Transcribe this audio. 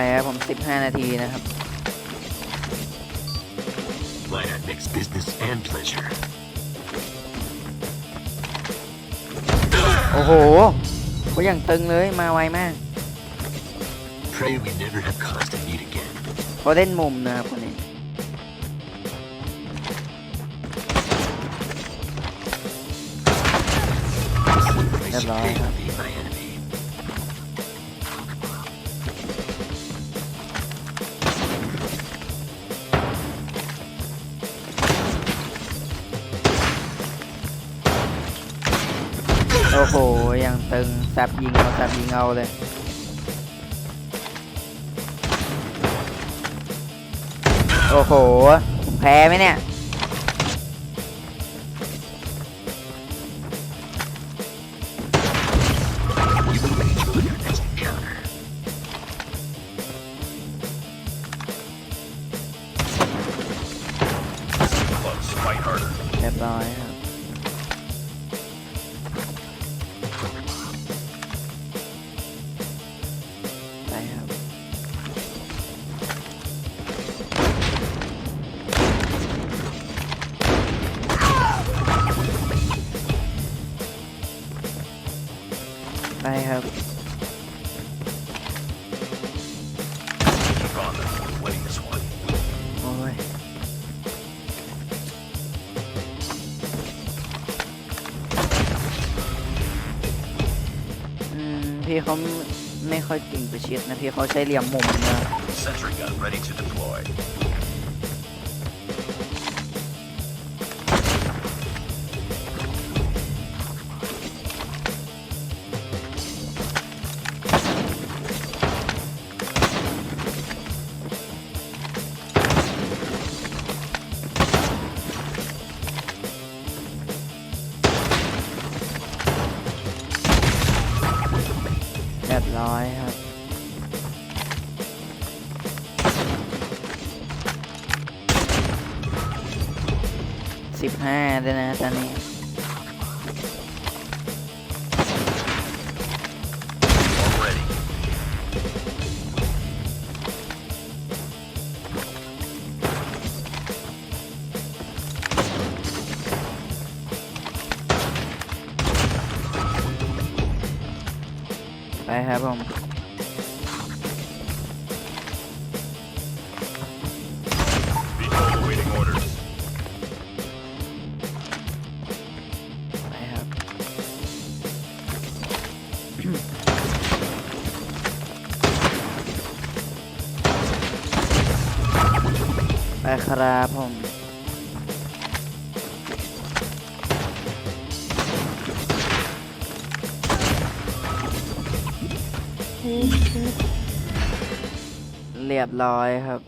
ไปครับผม 15 นาทีนะครับ Why not mix business and pleasure? โอ้โหก็อย่างตึงเลยมาไวมาก Pray we never have cause to meet again. เขาเล่นมุมนะครับคนนี้ They should Hello. pay to be my enemy. อ้โหย่างตึงแซบยิงเอาแซบยิงเอาเลยโอ้โหแพ้ไหมเนี่ยเรียบร้อยครับ ไปครับ โอ้ย อืม พี่เขาไม่ค่อยเก่งประชิดนะ พี่เขาใช้เหลี่ยมมุมนะ Sentry gun ready to deploy. ร้อยครับ สิบห้าด้วยนะตอนนี้ ครับผมไปครับ ไปครับผม เรียบร้อยครับ